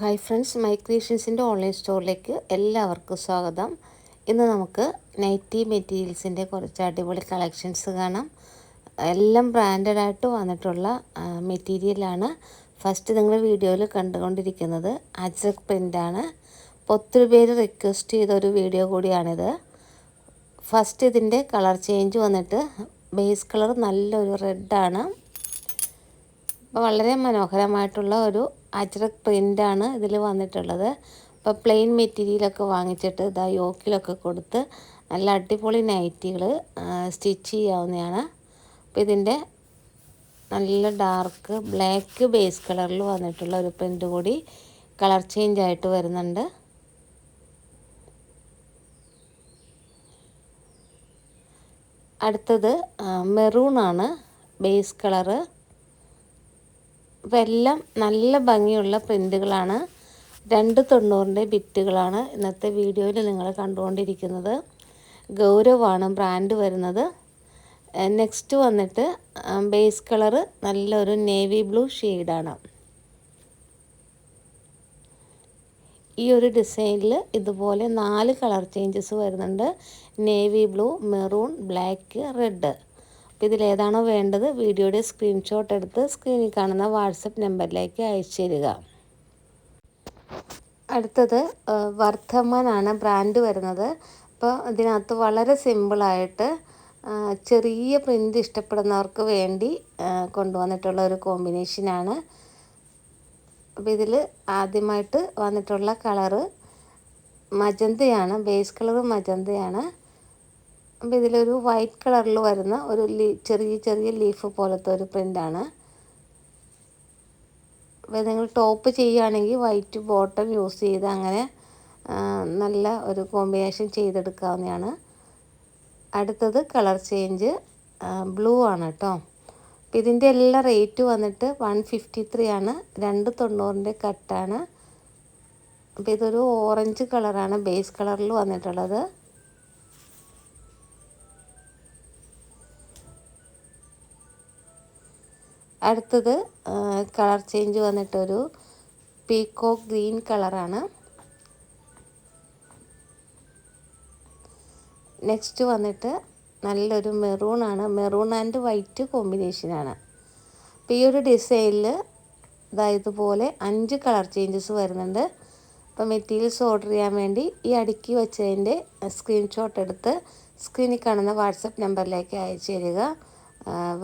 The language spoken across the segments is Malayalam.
ഹായ് ഫ്രണ്ട്സ് മൈ ഓൺലൈൻ സ്റ്റോറിലേക്ക് എല്ലാവർക്കും സ്വാഗതം. ഇന്ന് നമുക്ക് നൈറ്റി മെറ്റീരിയൽസിന്റെ കുറച്ച് അടിപൊളി കളക്ഷൻസ് കാണാം. എല്ലാം ബ്രാൻഡഡ് ആയിട്ട് വന്നിട്ടുള്ള മെറ്റീരിയലാണ് ഫസ്റ്റ് നിങ്ങൾ വീഡിയോയിൽ കണ്ടുകൊണ്ടിരിക്കുന്നത് അജ്രക് പ്രിന്റാണ് അപ്പോൾ ഒത്തിരി പേര് റിക്വസ്റ്റ് ചെയ്ത ഒരു വീഡിയോ കൂടിയാണിത്. ഫസ്റ്റ് ഇതിന്റെ കളർ ചേഞ്ച് വന്നിട്ട് ബേസ് കളർ നല്ലൊരു റെഡാണ് അപ്പോൾ വളരെ മനോഹരമായിട്ടുള്ള ഒരു അജ്രക് പ്രിന്റാണ് ഇതിൽ വന്നിട്ടുള്ളത്. അപ്പോൾ പ്ലെയിൻ മെറ്റീരിയലൊക്കെ വാങ്ങിച്ചിട്ട് ഇതാ യോക്കിലൊക്കെ കൊടുത്ത് നല്ല അടിപൊളി നൈറ്റികൾ സ്റ്റിച്ച് ചെയ്യാവുന്നതാണ്. അപ്പോൾ ഇതിന്റെ നല്ല ഡാർക്ക് ബ്ലാക്ക് ബേസ് കളറിൽ വന്നിട്ടുള്ള ഒരു പ്രിന്റ് കൂടി കളർ ചേഞ്ച് ആയിട്ട് വരുന്നുണ്ട്. അടുത്തത് മെറൂണാണ് ബേസ് കളറ്. അപ്പോൾ നല്ല ഭംഗിയുള്ള പ്രിന്റുകളാണ് രണ്ട് തൊണ്ണൂറിന്റെ ബിറ്റുകളാണ് ഇന്നത്തെ വീഡിയോയിൽ നിങ്ങൾ കണ്ടുകൊണ്ടിരിക്കുന്നത്. ഗൗരവാണ് ബ്രാൻഡ് വരുന്നത്. നെക്സ്റ്റ് വന്നിട്ട് ബേസ് കളറ് നല്ലൊരു നേവി ബ്ലൂ ഷെയ്ഡാണ്. ഈ ഒരു ഡിസൈനിൽ ഇതുപോലെ നാല് കളർ ചേഞ്ചസ് വരുന്നുണ്ട്. Navy blue maroon black red. ഇതിലേതാണോ വേണ്ടത് വീഡിയോയുടെ സ്ക്രീൻഷോട്ട് എടുത്ത് സ്ക്രീനിൽ കാണുന്ന വാട്സപ്പ് നമ്പറിലേക്ക് അയച്ചു തരിക അടുത്തത് വർദ്ധമാനാണ് ബ്രാൻഡ് വരുന്നത്. അപ്പോൾ ഇതിനകത്ത് വളരെ സിമ്പിളായിട്ട് ചെറിയ പ്രിന്റ് ഇഷ്ടപ്പെടുന്നവർക്ക് വേണ്ടി കൊണ്ടുവന്നിട്ടുള്ള ഒരു കോമ്പിനേഷനാണ് അപ്പോൾ ഇതിൽ ആദ്യമായിട്ട് വന്നിട്ടുള്ള കളറ് മജന്തയാണ് ബേസ് കളർ മജന്തയാണ്. അപ്പോൾ ഇതിലൊരു വൈറ്റ് കളറിൽ വരുന്ന ഒരു ചെറിയ ചെറിയ ലീഫ് പോലത്തെ ഒരു പ്രിന്റാണ് അപ്പോൾ നിങ്ങൾ ടോപ്പ് ചെയ്യുകയാണെങ്കിൽ വൈറ്റ് ബോട്ടം യൂസ് ചെയ്ത് അങ്ങനെ നല്ല ഒരു കോമ്പിനേഷൻ ചെയ്തെടുക്കാവുന്നതാണ്. അടുത്തത് കളർ ചേഞ്ച് ബ്ലൂ ആണ് കേട്ടോ അപ്പോൾ ഇതിന്റെ എല്ലാ റേറ്റ് വന്നിട്ട് വൺ ഫിഫ്റ്റി ത്രീ ആണ്. രണ്ട് തൊണ്ണൂറിന്റെ കട്ടാണ് അപ്പോൾ ഇതൊരു ഓറഞ്ച് കളറാണ് ബേസ് കളറിൽ വന്നിട്ടുള്ളത്. അടുത്തത് കളർ ചേഞ്ച് വന്നിട്ടൊരു പീക്കോക്ക് ഗ്രീൻ കളറാണ്. നെക്സ്റ്റ് വന്നിട്ട് നല്ലൊരു മെറൂൺ ആണ് മെറൂൺ ആൻഡ് വൈറ്റ് കോമ്പിനേഷനാണ്. അപ്പോൾ ഈ ഒരു ഡിസൈനിൽ ഇതാ ഇതുപോലെ അഞ്ച് കളർ ചേഞ്ചസ് വരുന്നുണ്ട്. അപ്പോൾ മെറ്റീരിയൽസ് ഓർഡർ ചെയ്യാൻ വേണ്ടി ഈ അടുക്കി വെച്ചതിന്റെ സ്ക്രീൻഷോട്ട് എടുത്ത് സ്ക്രീനിൽ കാണുന്ന വാട്സപ്പ് നമ്പറിലേക്ക് അയച്ചു തരിക.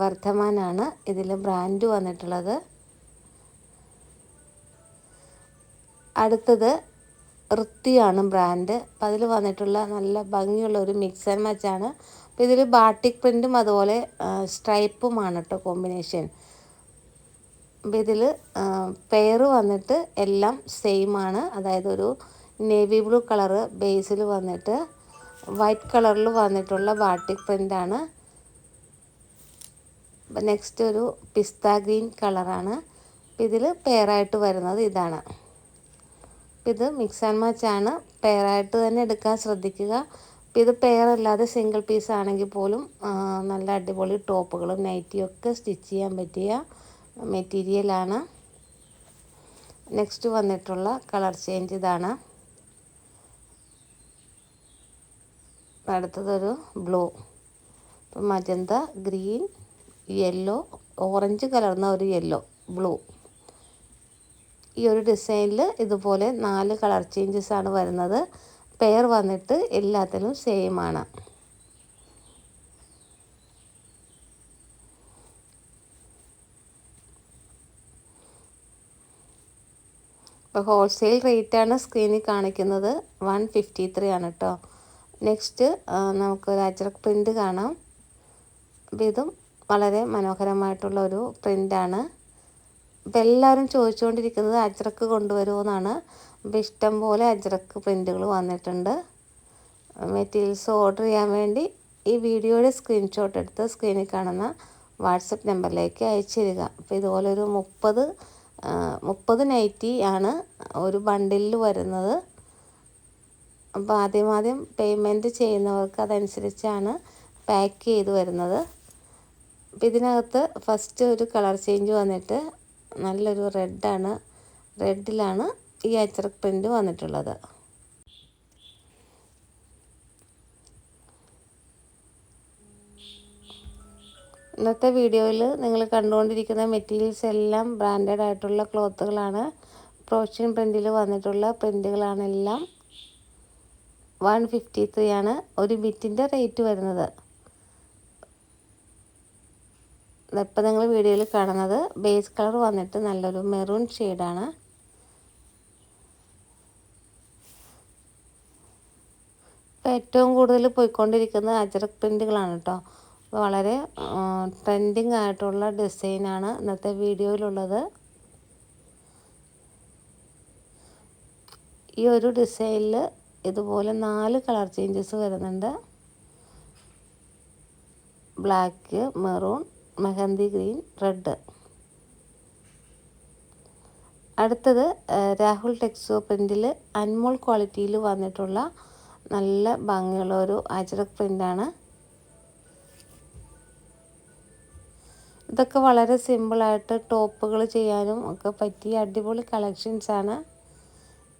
വർദ്ധമാനാണ് ഇതിൽ ബ്രാൻഡ് വന്നിട്ടുള്ളത്. അടുത്തത് ഋത്തിയാണ് ബ്രാൻഡ് അപ്പം അതിൽ വന്നിട്ടുള്ള നല്ല ഭംഗിയുള്ള ഒരു മിക്സ് ആൻഡ് മച്ചാണ് അപ്പോൾ ഇതിൽ ബാട്ടിക് പ്രിന്റും അതുപോലെ സ്ട്രൈപ്പുമാണ് കേട്ടോ കോമ്പിനേഷൻ അപ്പോൾ ഇതിൽ പെയർ വന്നിട്ട് എല്ലാം സെയിം ആണ്. അതായത് ഒരു നേവി ബ്ലൂ കളറ് ബേസിൽ വന്നിട്ട് വൈറ്റ് കളറിൽ വന്നിട്ടുള്ള ബാട്ടിക് പ്രിന്റാണ് നെക്സ്റ്റ് ഒരു പിസ്ത ഗ്രീൻ കളറാണ്. ഇതിൽ പെയറായിട്ട് വരുന്നത് ഇതാണ്. ഇത് മിക്സ് ആൻഡ് മാച്ച് ആണ്. പെയറായിട്ട് തന്നെ എടുക്കാൻ ശ്രദ്ധിക്കുക. ഇത് പെയറല്ലാതെ സിംഗിൾ പീസ് ആണെങ്കിൽ പോലും നല്ല അടിപൊളി ടോപ്പുകളും നൈറ്റിയും ഒക്കെ സ്റ്റിച്ച് ചെയ്യാൻ പറ്റിയ മെറ്റീരിയലാണ് നെക്സ്റ്റ് വന്നിട്ടുള്ള കളർ ചേഞ്ച് ഇതാണ്. അടുത്തതൊരു blue magenta green yellow orange കലർന്ന ഒരു യെല്ലോ ബ്ലൂ ഈ ഒരു ഡിസൈനിൽ ഇതുപോലെ നാല് കളർ ചേഞ്ചസ് ആണ് വരുന്നത്. പെയർ വന്നിട്ട് എല്ലാത്തിലും സെയിം ആണ്. ഇപ്പോൾ ഹോൾസെയിൽ റേറ്റാണ് സ്ക്രീനിൽ കാണിക്കുന്നത്. വൺ ഫിഫ്റ്റി ത്രീ ആണ് കേട്ടോ നെക്സ്റ്റ് നമുക്ക് ഒരു അജറക് പ്രിന്റ് കാണാം. അപ്പോൾ ഇതും വളരെ മനോഹരമായിട്ടുള്ള ഒരു പ്രിന്റാണ് അപ്പോൾ എല്ലാവരും ചോദിച്ചുകൊണ്ടിരിക്കുന്നത് അജ്രക്ക് കൊണ്ടുവരുമെന്നാണ് അപ്പോൾ ഇഷ്ടം പോലെ അജ്രക്ക് പ്രിന്റുകൾ വന്നിട്ടുണ്ട്. മെറ്റീരിയൽസ് ഓർഡർ ചെയ്യാൻ വേണ്ടി ഈ വീഡിയോയുടെ സ്ക്രീൻഷോട്ട് എടുത്ത് സ്ക്രീനിൽ കാണുന്ന വാട്സപ്പ് നമ്പറിലേക്ക് അയച്ചു തരിക അപ്പോൾ ഇതുപോലെ ഒരു മുപ്പത് മുപ്പത് നൈറ്റി ആണ് ഒരു ബണ്ടിലിൽ വരുന്നത്. അപ്പോൾ ആദ്യം ആദ്യം പേയ്മെന്റ് ചെയ്യുന്നവർക്ക് അതനുസരിച്ചാണ് പാക്ക് ചെയ്ത് വരുന്നത്. അപ്പോൾ ഇതിനകത്ത് ഫസ്റ്റ് ഒരു കളർ ചേഞ്ച് വന്നിട്ട് നല്ലൊരു റെഡാണ് റെഡിലാണ് ഈ അച്ചറക് പ്രിന്റ് വന്നിട്ടുള്ളത്. ഇന്നത്തെ വീഡിയോയിൽ നിങ്ങൾ കണ്ടുകൊണ്ടിരിക്കുന്ന മെറ്റീരിയൽസ് എല്ലാം ബ്രാൻഡഡ് ആയിട്ടുള്ള ക്ലോത്തുകളാണ് പ്രോഷ്യൻ പ്രിന്റിൽ വന്നിട്ടുള്ള പ്രിന്റുകളാണെല്ലാം വൺ ഫിഫ്റ്റി ത്രീ ആണ്. ഒരു ബിറ്റിന്റെ റേറ്റ് വരുന്നത്. ഇപ്പം നിങ്ങൾ വീഡിയോയിൽ കാണുന്നത്. ബേസ് കളർ വന്നിട്ട് നല്ലൊരു മെറൂൺ ഷെയ്ഡാണ് ഇപ്പോൾ ഏറ്റവും കൂടുതൽ പോയിക്കൊണ്ടിരിക്കുന്നത് അജറക് പ്രിന്റുകളാണ് കേട്ടോ വളരെ ട്രെൻഡിങ് ആയിട്ടുള്ള ഡിസൈനാണ് ഇന്നത്തെ വീഡിയോയിലുള്ളത്. ഈ ഒരു ഡിസൈനിൽ ഇതുപോലെ നാല് കളർ ചേഞ്ചസ് വരുന്നുണ്ട്. Black maroon mehndi green red. അടുത്തത് രാഹുൽ ടെക്സോ പ്രിന്റിൽ അൻമോൾ ക്വാളിറ്റിയിൽ വന്നിട്ടുള്ള നല്ല ഭംഗിയുള്ള ഒരു അജറക് പ്രിന്റാണ് ഇതൊക്കെ വളരെ സിമ്പിളായിട്ട് ടോപ്പുകൾ ചെയ്യാനും ഒക്കെ പറ്റിയ അടിപൊളി കളക്ഷൻസാണ്.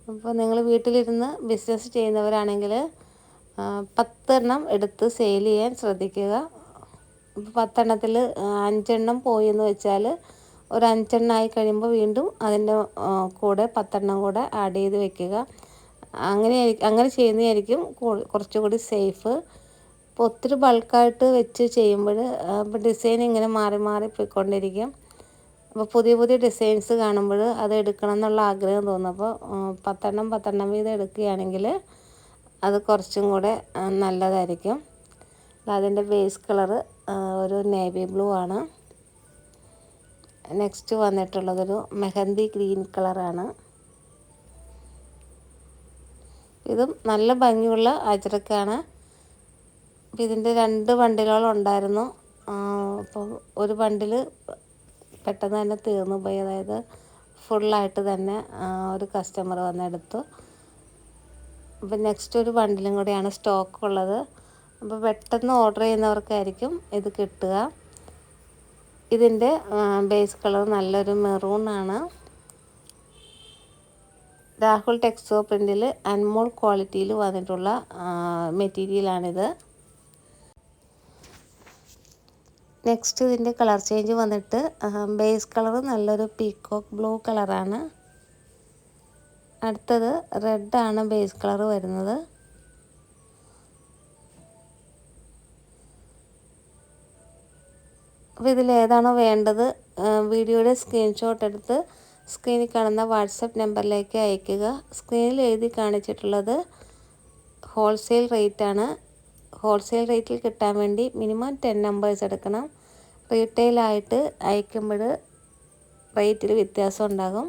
അപ്പോൾ നിങ്ങൾ വീട്ടിലിരുന്ന് ബിസിനസ് ചെയ്യുന്നവരാണെങ്കിൽ പത്തെണ്ണം എടുത്ത് സെയിൽ ചെയ്യാൻ ശ്രദ്ധിക്കുക. പത്തെണ്ണത്തിൽ അഞ്ചെണ്ണം പോയി എന്ന് വെച്ചാൽ ഒരു അഞ്ചെണ്ണം ആയി കഴിയുമ്പോൾ വീണ്ടും അതിന്റെ കൂടെ പത്തെണ്ണം കൂടെ ആഡ് ചെയ്ത് വെക്കുക. അങ്ങനെ അങ്ങനെ ചെയ്യുന്നതായിരിക്കും കുറച്ചുകൂടി സേഫ് ഇപ്പോൾ ഒത്തിരി ബൾക്കായിട്ട് വെച്ച് ചെയ്യുമ്പോൾ ഇപ്പോൾ ഡിസൈൻ ഇങ്ങനെ മാറി മാറി പോയിക്കൊണ്ടിരിക്കും. അപ്പോൾ പുതിയ പുതിയ ഡിസൈൻസ് കാണുമ്പോൾ അത് എടുക്കണം എന്നുള്ള ആഗ്രഹം തോന്നും. അപ്പോൾ പത്തെണ്ണം പത്തെണ്ണം വീതം എടുക്കുകയാണെങ്കിൽ അത് കുറച്ചും കൂടെ നല്ലതായിരിക്കും. അതിന്റെ ബേസ് കളറ് ഒരു നേവി ബ്ലൂ ആണ്. നെക്സ്റ്റ് വന്നിട്ടുള്ളതൊരു മെഹന്തി ഗ്രീൻ കളറാണ് ഇതും നല്ല ഭംഗിയുള്ള അജറക്കാണ് ഇതിന്റെ രണ്ട് ബണ്ടിലുകൾ ഉണ്ടായിരുന്നു. അപ്പോൾ ഒരു ബണ്ടിൽ പെട്ടെന്ന് തന്നെ തീർന്നു പോയി. അതായത് ഫുള്ളായിട്ട് തന്നെ ഒരു കസ്റ്റമർ വന്നെടുത്തു. അപ്പം നെക്സ്റ്റ് ഒരു ബണ്ടിലും കൂടെയാണ് സ്റ്റോക്ക് ഉള്ളത്. അപ്പോൾ പെട്ടെന്ന് ഓർഡർ ചെയ്യുന്നവർക്കായിരിക്കും ഇത് കിട്ടുക. ഇതിന്റെ ബേസ് കളർ നല്ലൊരു മെറൂൺ ആണ്. രാഹുൽ ടെക്സോ പ്രിന്റിൽ അൻമോൾ ക്വാളിറ്റിയിൽ വന്നിട്ടുള്ള മെറ്റീരിയലാണിത് നെക്സ്റ്റ് ഇതിന്റെ കളർ ചേഞ്ച് വന്നിട്ട് ബേസ് കളർ നല്ലൊരു പീക്കോക്ക് ബ്ലൂ കളറാണ് അടുത്തത് റെഡാണ് ബേസ് കളർ വരുന്നത്. അപ്പോൾ ഇതിൽ ഏതാണോ വേണ്ടത് വീഡിയോയുടെ സ്ക്രീൻഷോട്ട് എടുത്ത് സ്ക്രീനിൽ കാണുന്ന വാട്സപ്പ് നമ്പറിലേക്ക് അയക്കുക സ്ക്രീനിൽ എഴുതി കാണിച്ചിട്ടുള്ളത് ഹോൾസെയിൽ റേറ്റാണ് ഹോൾസെയിൽ റേറ്റിൽ കിട്ടാൻ വേണ്ടി മിനിമം ടെൻ നമ്പേഴ്സ് എടുക്കണം. റീറ്റെയിലായിട്ട് അയക്കുമ്പോൾ റേറ്റിൽ വ്യത്യാസം ഉണ്ടാകും.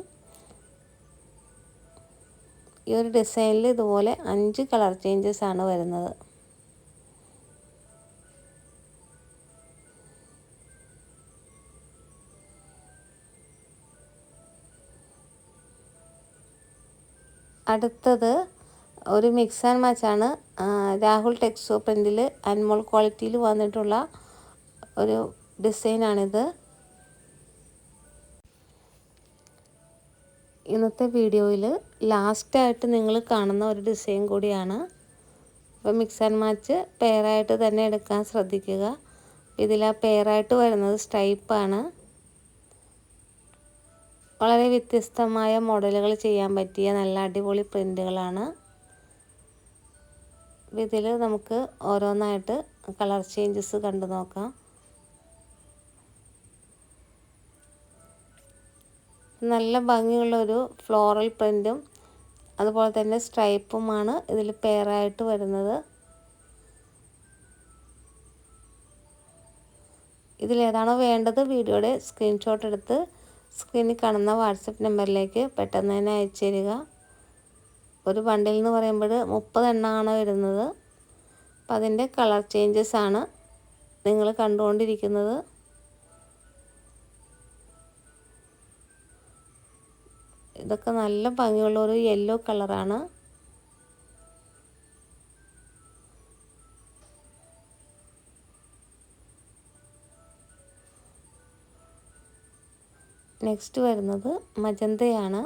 ഈ ഒരു ഡിസൈനിൽ ഇതുപോലെ അഞ്ച് കളർ ചേഞ്ചസ് ആണ് വരുന്നത്. അടുത്തത് ഒരു മിക്സ് ആൻഡ് മാച്ചാണ് രാഹുൽ ടെക്സോ പ്രിന്റിൽ അൻമോൾ ക്വാളിറ്റിയിൽ വന്നിട്ടുള്ള ഒരു ഡിസൈനാണിത് ഇന്നത്തെ വീഡിയോയിൽ ലാസ്റ്റായിട്ട് നിങ്ങൾ കാണുന്ന ഒരു ഡിസൈൻ കൂടിയാണ്. അപ്പോൾ മിക്സ് ആൻഡ് മാച്ച് പെയറായിട്ട് തന്നെ എടുക്കാൻ ശ്രദ്ധിക്കുക. ഇതിൽ ആ പെയറായിട്ട് വരുന്നത് സ്ട്രൈപ്പാണ് വളരെ വ്യത്യസ്തമായ മോഡലുകൾ ചെയ്യാൻ പറ്റിയ നല്ല അടിപൊളി പ്രിന്റുകളാണ് ഇതിൽ നമുക്ക് ഓരോന്നായിട്ട് കളർ ചേഞ്ചസ് കണ്ടു നോക്കാം. നല്ല ഭംഗിയുള്ളൊരു ഫ്ലോറൽ പ്രിന്റും അതുപോലെ തന്നെ സ്ട്രൈപ്പുമാണ് ഇതിൽ പെയറായിട്ട് വരുന്നത്. ഇതിലേതാണോ വേണ്ടത് വീഡിയോയുടെ സ്ക്രീൻഷോട്ട് എടുത്ത് സ്ക്രീനിൽ കാണുന്ന വാട്സപ്പ് നമ്പറിലേക്ക് പെട്ടെന്ന് തന്നെ അയച്ചു തരിക. ഒരു ബണ്ടിൽ എന്ന് പറയുമ്പോൾ മുപ്പത് എണ്ണമാണ് വരുന്നത്. അപ്പം അതിന്റെ കളർ ചേഞ്ചസ് ആണ് നിങ്ങൾ കണ്ടുകൊണ്ടിരിക്കുന്നത്. ഇതൊക്കെ നല്ല ഭംഗിയുള്ള ഒരു യെല്ലോ കളറാണ് നെക്സ്റ്റ് വരുന്നത് മജന്തയാണ്.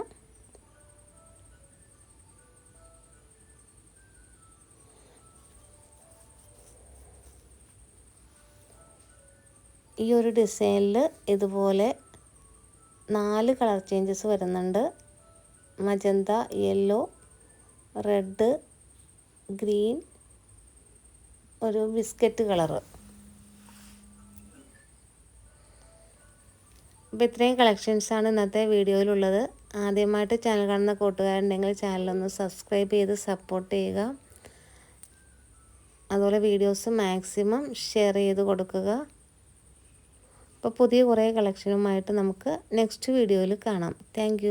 ഈ ഒരു ഡിസൈനിൽ ഇതുപോലെ നാല് കളർ ചേഞ്ചസ് വരുന്നുണ്ട്. മജന്ത യെല്ലോ റെഡ് ഗ്രീൻ ഒരു ബിസ്ക്കറ്റ് കളറ്. അപ്പോൾ ഇത്രയും കളക്ഷൻസാണ് ഇന്നത്തെ വീഡിയോയിലുള്ളത്. ആദ്യമായിട്ട് ചാനൽ കാണുന്ന കൂട്ടുകാരുണ്ടെങ്കിൽ ചാനലൊന്ന് സബ്സ്ക്രൈബ് ചെയ്ത് സപ്പോർട്ട് ചെയ്യുക. അതുപോലെ വീഡിയോസ് മാക്സിമം ഷെയർ ചെയ്ത് കൊടുക്കുക. അപ്പോൾ പുതിയ കുറേ കളക്ഷനുമായിട്ട് നമുക്ക് നെക്സ്റ്റ് വീഡിയോയിൽ കാണാം. താങ്ക്